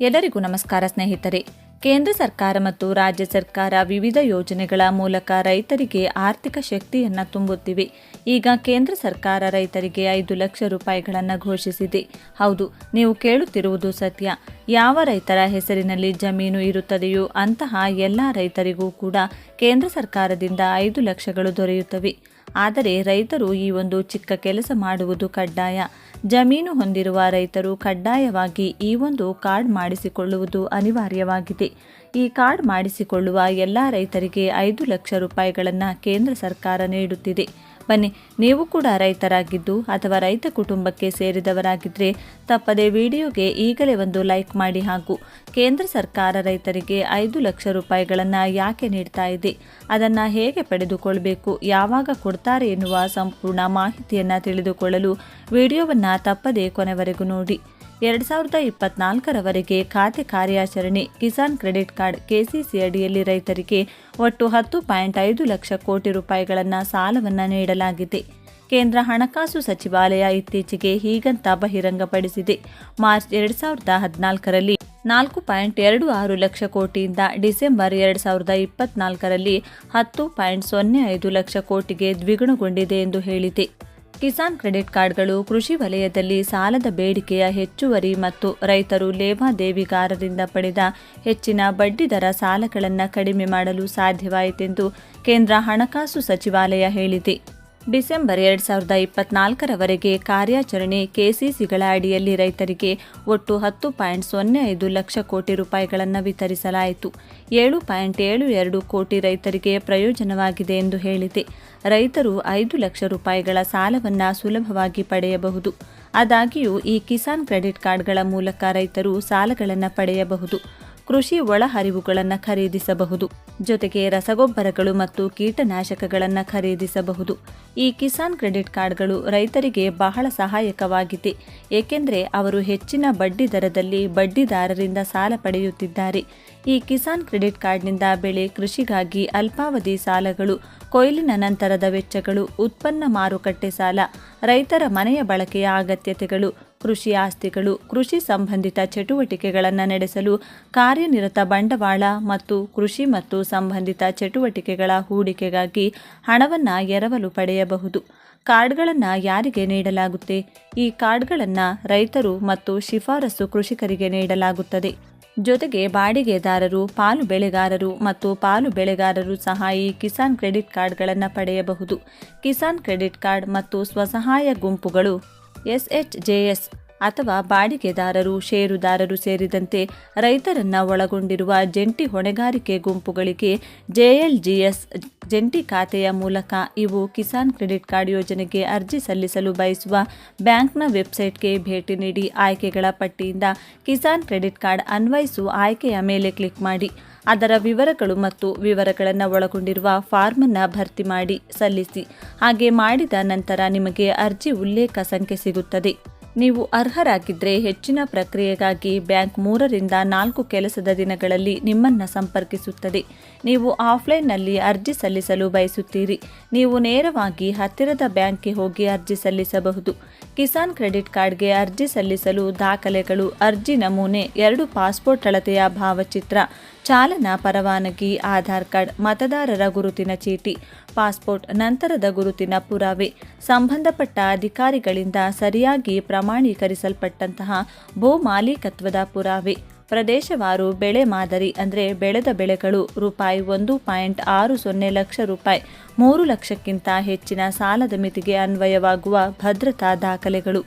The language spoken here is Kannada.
ಎಲ್ಲರಿಗೂ ನಮಸ್ಕಾರ ಸ್ನೇಹಿತರೆ. ಕೇಂದ್ರ ಸರ್ಕಾರ ಮತ್ತು ರಾಜ್ಯ ಸರ್ಕಾರ ವಿವಿಧ ಯೋಜನೆಗಳ ಮೂಲಕ ರೈತರಿಗೆ ಆರ್ಥಿಕ ಶಕ್ತಿಯನ್ನು ತುಂಬುತ್ತಿವೆ. ಈಗ ಕೇಂದ್ರ ಸರ್ಕಾರ ರೈತರಿಗೆ ಐದು ಲಕ್ಷ ರೂಪಾಯಿಗಳನ್ನು ಘೋಷಿಸಿದೆ. ಹೌದು, ನೀವು ಕೇಳುತ್ತಿರುವುದು ಸತ್ಯ. ಯಾವ ರೈತರ ಹೆಸರಿನಲ್ಲಿ ಜಮೀನು ಇರುತ್ತದೆಯೋ ಅಂತಹ ಎಲ್ಲ ರೈತರಿಗೂ ಕೂಡ ಕೇಂದ್ರ ಸರ್ಕಾರದಿಂದ ಐದು ಲಕ್ಷಗಳು ದೊರೆಯುತ್ತವೆ. ಆದರೆ ರೈತರು ಈ ಒಂದು ಚಿಕ್ಕ ಕೆಲಸ ಮಾಡುವುದು ಕಡ್ಡಾಯ. ಜಮೀನು ಹೊಂದಿರುವ ರೈತರು ಕಡ್ಡಾಯವಾಗಿ ಈ ಒಂದು ಕಾರ್ಡ್ ಮಾಡಿಸಿಕೊಳ್ಳುವುದು ಅನಿವಾರ್ಯವಾಗಿದೆ. ಈ ಕಾರ್ಡ್ ಮಾಡಿಸಿಕೊಳ್ಳುವ ಎಲ್ಲ ರೈತರಿಗೆ ಐದು ಲಕ್ಷ ರೂಪಾಯಿಗಳನ್ನು ಕೇಂದ್ರ ಸರ್ಕಾರ ನೀಡುತ್ತಿದೆ. ಬನ್ನಿ, ನೀವು ಕೂಡ ರೈತರಾಗಿದ್ದು ಅಥವಾ ರೈತ ಕುಟುಂಬಕ್ಕೆ ಸೇರಿದವರಾಗಿದ್ದರೆ ತಪ್ಪದೆ ವಿಡಿಯೋಗೆ ಈಗಲೇ ಒಂದು ಲೈಕ್ ಮಾಡಿ ಹಾಗೂ ಕೇಂದ್ರ ಸರ್ಕಾರ ರೈತರಿಗೆ ಐದು ಲಕ್ಷ ರೂಪಾಯಿಗಳನ್ನು ಯಾಕೆ ನೀಡ್ತಾ ಇದೆ? ಅದನ್ನು ಹೇಗೆ ಪಡೆದುಕೊಳ್ಬೇಕು? ಯಾವಾಗ ಕೊಡ್ತಾರೆ ಎನ್ನುವ ಸಂಪೂರ್ಣ ಮಾಹಿತಿಯನ್ನು ತಿಳಿದುಕೊಳ್ಳಲು ವಿಡಿಯೋವನ್ನು ತಪ್ಪದೆ ಕೊನೆವರೆಗೂ ನೋಡಿ. ಎರಡು ಸಾವಿರದ ಇಪ್ಪತ್ನಾಲ್ಕರವರೆಗೆ ಖಾತೆ ಕಾರ್ಯಾಚರಣೆ ಕಿಸಾನ್ ಕ್ರೆಡಿಟ್ ಕಾರ್ಡ್ ಕೆಸಿಸಿ ಅಡಿಯಲ್ಲಿ ರೈತರಿಗೆ ಒಟ್ಟು ಹತ್ತು ಪಾಯಿಂಟ್ ಐದು ಲಕ್ಷ ಕೋಟಿ ರೂಪಾಯಿಗಳನ್ನು ಸಾಲವನ್ನು ನೀಡಲಾಗಿದೆ. ಕೇಂದ್ರ ಹಣಕಾಸು ಸಚಿವಾಲಯ ಇತ್ತೀಚೆಗೆ ಹೀಗಂತ ಬಹಿರಂಗಪಡಿಸಿದೆ. ಮಾರ್ಚ್ ಎರಡು ಸಾವಿರದ ಹದಿನಾಲ್ಕರಲ್ಲಿ ನಾಲ್ಕು ಪಾಯಿಂಟ್ ಎರಡು ಆರು ಲಕ್ಷ ಕೋಟಿಯಿಂದ ಡಿಸೆಂಬರ್ ಎರಡು ಸಾವಿರದ ಇಪ್ಪತ್ನಾಲ್ಕರಲ್ಲಿ ಹತ್ತು ಪಾಯಿಂಟ್ ಸೊನ್ನೆ ಐದು ಲಕ್ಷ ಕೋಟಿಗೆ ದ್ವಿಗುಣಗೊಂಡಿದೆ ಎಂದು ಹೇಳಿದೆ. ಕಿಸಾನ್ ಕ್ರೆಡಿಟ್ ಕಾರ್ಡ್ಗಳು ಕೃಷಿ ವಲಯದಲ್ಲಿ ಸಾಲದ ಬೇಡಿಕೆಯ ಹೆಚ್ಚುವರಿ ಮತ್ತು ರೈತರು ಲೇವಾದೇವಿಗಾರರಿಂದ ಪಡೆದ ಹೆಚ್ಚಿನ ಬಡ್ಡಿದರ ಸಾಲಗಳನ್ನು ಕಡಿಮೆ ಮಾಡಲು ಸಾಧ್ಯವಾಯಿತೆಂದು ಕೇಂದ್ರ ಹಣಕಾಸು ಸಚಿವಾಲಯ ಹೇಳಿದೆ. ಡಿಸೆಂಬರ್ ಎರಡು ಸಾವಿರದ ಇಪ್ಪತ್ನಾಲ್ಕರವರೆಗೆ ಕಾರ್ಯಾಚರಣೆ ಕೆಸಿಸಿಗಳ ಅಡಿಯಲ್ಲಿ ರೈತರಿಗೆ ಒಟ್ಟು ಹತ್ತು ಪಾಯಿಂಟ್ ಸೊನ್ನೆ ಐದು ಲಕ್ಷ ಕೋಟಿ ರೂಪಾಯಿಗಳನ್ನು ವಿತರಿಸಲಾಯಿತು. ಏಳು ಪಾಯಿಂಟ್ ಏಳು ಎರಡು ಕೋಟಿ ರೈತರಿಗೆ ಪ್ರಯೋಜನವಾಗಿದೆ ಎಂದು ಹೇಳಿದೆ. ರೈತರು ಐದು ಲಕ್ಷ ರೂಪಾಯಿಗಳ ಸಾಲವನ್ನು ಸುಲಭವಾಗಿ ಪಡೆಯಬಹುದು. ಆದಾಗ್ಯೂ ಈ ಕಿಸಾನ್ ಕ್ರೆಡಿಟ್ ಕಾರ್ಡ್ಗಳ ಮೂಲಕ ರೈತರು ಸಾಲಗಳನ್ನು ಪಡೆಯಬಹುದು. ಕೃಷಿ ಒಳಹರಿವುಗಳನ್ನು ಖರೀದಿಸಬಹುದು. ಜೊತೆಗೆ ರಸಗೊಬ್ಬರಗಳು ಮತ್ತು ಕೀಟನಾಶಕಗಳನ್ನು ಖರೀದಿಸಬಹುದು. ಈ ಕಿಸಾನ್ ಕ್ರೆಡಿಟ್ ಕಾರ್ಡ್ಗಳು ರೈತರಿಗೆ ಬಹಳ ಸಹಾಯಕವಾಗಿದೆ. ಏಕೆಂದರೆ ಅವರು ಹೆಚ್ಚಿನ ಬಡ್ಡಿ ದರದಲ್ಲಿ ಬಡ್ಡಿದಾರರಿಂದ ಸಾಲ ಪಡೆಯುತ್ತಿದ್ದಾರೆ. ಈ ಕಿಸಾನ್ ಕ್ರೆಡಿಟ್ ಕಾರ್ಡ್ನಿಂದ ಬೆಳೆ ಕೃಷಿಗಾಗಿ ಅಲ್ಪಾವಧಿ ಸಾಲಗಳು, ಕೊಯ್ಲಿನ ನಂತರದ ವೆಚ್ಚಗಳು, ಉತ್ಪನ್ನ ಮಾರುಕಟ್ಟೆ ಸಾಲ, ರೈತರ ಮನೆಯ ಬಳಕೆಯ ಅಗತ್ಯತೆಗಳು ಕೃಷಿ ಆಸ್ತಿಗಳು, ಕೃಷಿ ಸಂಬಂಧಿತ ಚಟುವಟಿಕೆಗಳನ್ನು ನಡೆಸಲು ಕಾರ್ಯನಿರತ ಬಂಡವಾಳ ಮತ್ತು ಕೃಷಿ ಮತ್ತು ಸಂಬಂಧಿತ ಚಟುವಟಿಕೆಗಳ ಹೂಡಿಕೆಗಾಗಿ ಹಣವನ್ನು ಎರವಲು ಪಡೆಯಬಹುದು. ಕಾರ್ಡ್ಗಳನ್ನು ಯಾರಿಗೆ ನೀಡಲಾಗುತ್ತೆ? ಈ ಕಾರ್ಡ್ಗಳನ್ನು ರೈತರು ಮತ್ತು ಶಿಫಾರಸು ಕೃಷಿಕರಿಗೆ ನೀಡಲಾಗುತ್ತದೆ. ಜೊತೆಗೆ ಬಾಡಿಗೆದಾರರು, ಪಾಲು ಬೆಳೆಗಾರರು ಮತ್ತು ಪಾಲು ಬೆಳೆಗಾರರು ಸಹ ಈ ಕಿಸಾನ್ ಕ್ರೆಡಿಟ್ ಕಾರ್ಡ್ಗಳನ್ನು ಪಡೆಯಬಹುದು. ಕಿಸಾನ್ ಕ್ರೆಡಿಟ್ ಕಾರ್ಡ್ ಮತ್ತು ಸ್ವಸಹಾಯ ಗುಂಪುಗಳು ಎಸ್ಎಚ್ಜೆಎಸ್ ಅಥವಾ ಬಾಡಿಗೆದಾರರು, ಷೇರುದಾರರು ಸೇರಿದಂತೆ ರೈತರನ್ನ ಒಳಗೊಂಡಿರುವ ಜಂಟಿ ಹೊಣೆಗಾರಿಕೆ ಗುಂಪುಗಳಿಗೆ ಜೆಎಲ್ಜಿಎಸ್ ಜಂಟಿ ಖಾತೆಯ ಮೂಲಕ ಇವು ಕಿಸಾನ್ ಕ್ರೆಡಿಟ್ ಕಾರ್ಡ್ ಯೋಜನೆಗೆ ಅರ್ಜಿ ಸಲ್ಲಿಸಲು ಬಯಸುವ ಬ್ಯಾಂಕ್ನ ವೆಬ್ಸೈಟ್ಗೆ ಭೇಟಿ ನೀಡಿ ಆಯ್ಕೆಗಳ ಪಟ್ಟಿಯಿಂದ ಕಿಸಾನ್ ಕ್ರೆಡಿಟ್ ಕಾರ್ಡ್ ಅನ್ವಯಿಸು ಆಯ್ಕೆಯ ಮೇಲೆ ಕ್ಲಿಕ್ ಮಾಡಿ. ಅದರ ವಿವರಗಳು ಮತ್ತು ವಿವರಗಳನ್ನು ಒಳಗೊಂಡಿರುವ ಫಾರ್ಮನ್ನು ಭರ್ತಿ ಮಾಡಿ ಸಲ್ಲಿಸಿ. ಹಾಗೆ ಮಾಡಿದ ನಂತರ ನಿಮಗೆ ಅರ್ಜಿ ಉಲ್ಲೇಖ ಸಂಖ್ಯೆ ಸಿಗುತ್ತದೆ. ನೀವು ಅರ್ಹರಾಗಿದ್ದರೆ ಹೆಚ್ಚಿನ ಪ್ರಕ್ರಿಯೆಗಾಗಿ ಬ್ಯಾಂಕ್ ಮೂರರಿಂದ ನಾಲ್ಕು ಕೆಲಸದ ದಿನಗಳಲ್ಲಿ ನಿಮ್ಮನ್ನು ಸಂಪರ್ಕಿಸುತ್ತದೆ. ನೀವು ಆಫ್ಲೈನ್ನಲ್ಲಿ ಅರ್ಜಿ ಸಲ್ಲಿಸಲು ಬಯಸುತ್ತೀರಿ. ನೀವು ನೇರವಾಗಿ ಹತ್ತಿರದ ಬ್ಯಾಂಕ್ಗೆ ಹೋಗಿ ಅರ್ಜಿ ಸಲ್ಲಿಸಬಹುದು. ಕಿಸಾನ್ ಕ್ರೆಡಿಟ್ ಕಾರ್ಡ್ಗೆ ಅರ್ಜಿ ಸಲ್ಲಿಸಲು ದಾಖಲೆಗಳು, ಅರ್ಜಿ ನಮೂನೆ, ಎರಡು ಪಾಸ್ಪೋರ್ಟ್ ಅಳತೆಯ ಭಾವಚಿತ್ರ ಚಾಲನಾ ಪರವಾನಗಿ, ಆಧಾರ್ ಕಾರ್ಡ್, ಮತದಾರರ ಗುರುತಿನ ಚೀಟಿ, ಪಾಸ್ಪೋರ್ಟ್, ನಂತರದ ಗುರುತಿನ ಪುರಾವೆ. ಸಂಬಂಧಪಟ್ಟ ಅಧಿಕಾರಿಗಳಿಂದ ಸರಿಯಾಗಿ ಪ್ರಮಾಣೀಕರಿಸಲ್ಪಟ್ಟಂತಹ ಭೂ ಮಾಲೀಕತ್ವದ ಪುರಾವೆ. ಪ್ರದೇಶವಾರು ಬೆಳೆ ಮಾದರಿ ಅಂದರೆ ಬೆಳೆದ ಬೆಳೆಗಳು ರೂಪಾಯಿ ಒಂದು ಪಾಯಿಂಟ್ ಆರು ಸೊನ್ನೆ ಲಕ್ಷ ರೂಪಾಯಿ. ಮೂರು ಲಕ್ಷಕ್ಕಿಂತ ಹೆಚ್ಚಿನ ಸಾಲದ ಮಿತಿಗೆ ಅನ್ವಯವಾಗುವ ಭದ್ರತಾ ದಾಖಲೆಗಳು.